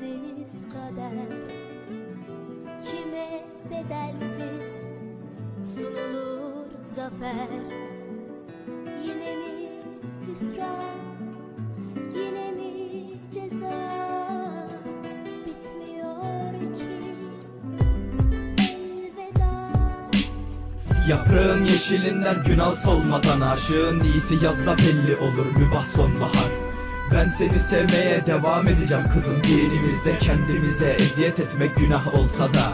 dertsiz kader. Kime bedelsiz sunulur zafer? Yine mi hüsran yine mi ceza? Bitmiyor ki elveda. Yaprağın yeşilinden gün al solmadan Aşığın. İyisi yazda belli olur mübah sonbahar Ben seni sevmeye devam edeceğim kızım. Dinimizde kendimize eziyet etmek günah olsa da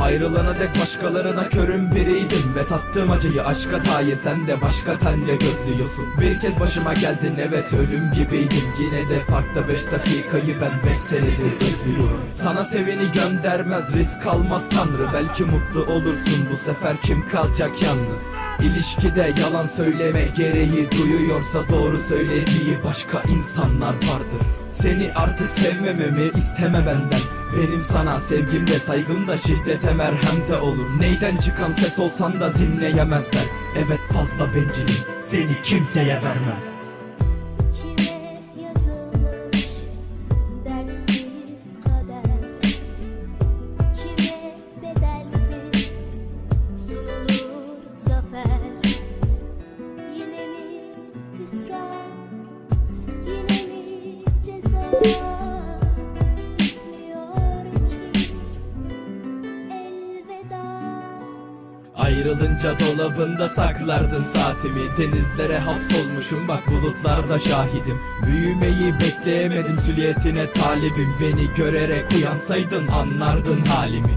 Ayrılana dek başkalarına körüm biriydim. Ve tattığım acıyı aşka dair sen de başka tende gözlüyorsun. Bir kez başıma geldin evet ölüm gibiydim. Yine de parkta beş dakikayı ben beş senedir özlüyorum. Sana seveni göndermez risk almaz tanrı. Belki mutlu olursun bu sefer kim kalacak yalnız? İlişkide yalan söyleme gereği duyuyorsa doğru söylediği başka insanlar vardır Seni artık sevmememi isteme benden. Benim sana sevgim de saygım da şiddete merhem de olur. Neyden çıkan ses olsan da dinleyemezler. Evet fazla bencilim seni kimseye vermem Ayrılınca dolabında saklardın saatimi. Denizlere hapsolmuşum bak bulutlarda şahidim. Büyümeyi bekleyemedim süliyetine talibim. Beni görerek uyansaydın anlardın halimi.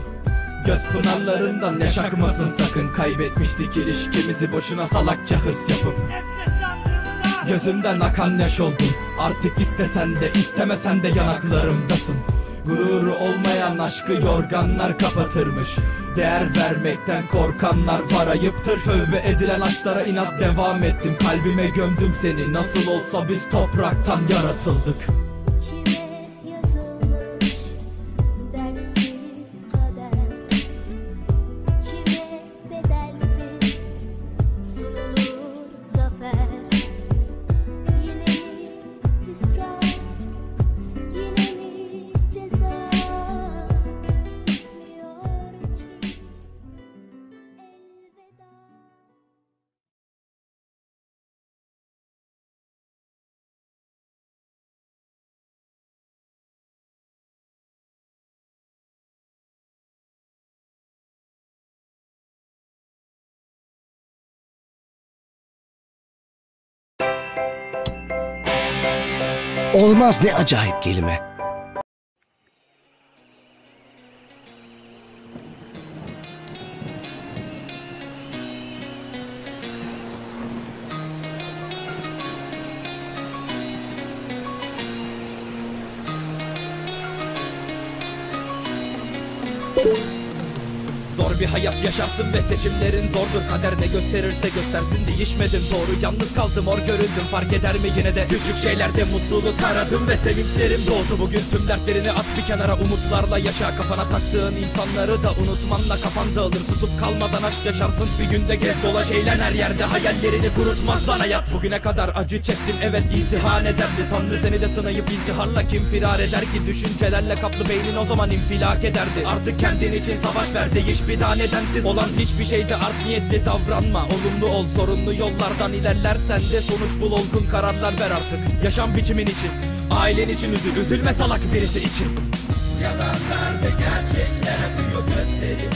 Göz pınarlarından yaş akmasın sakın. Kaybetmiştik ilişkimizi boşuna salakça hırs yapıp. Gözümden akan yaş oldun Artık istesen de istemesen de yanaklarımdasın. Gururu olmayan aşkı yorganlar kapatırmış Değer vermekten korkanlar var ayıptır. Tövbe edilen aşklara inat devam ettim. Kalbime gömdüm seni. Nasıl olsa biz topraktan yaratıldık Olmaz ne acayip kelime. Zor bir hayat yaşarsın ve seçimlerin zordur. Kader ne gösterirse göstersin değişmedim. Doğru Yalnız kaldım or göründüm. Fark eder mi yine de? Küçük şeylerde mutluluk aradım ve sevinçlerim doğdu. Bugün tüm dertlerini at bir kenara. Umutlarla yaşa. Kafana taktığın insanları da unutmanla kafan dağılır. Susup kalmadan aşk yaşarsın. Bir günde gez dolaş eğlen. Her yerde Hayallerini kurutmaz lan hayat. Bugüne kadar acı çektin evet imtihan ederdi. Tanrı seni de sınayıp intiharla kim firar eder ki? Düşüncelerle kaplı beynin o zaman infilak ederdi. Artık kendin için savaş ver. Değiş Hiçbir taneden siz olan hiçbir şeyde art niyetli davranma. Olumlu ol sorunlu yollardan ilerlersen de sonuç bul olgun kararlar ver artık. Yaşam biçimin için ailen için üzül. Üzülme salak birisi için. Yalanlar ve gerçekler atıyor gösterip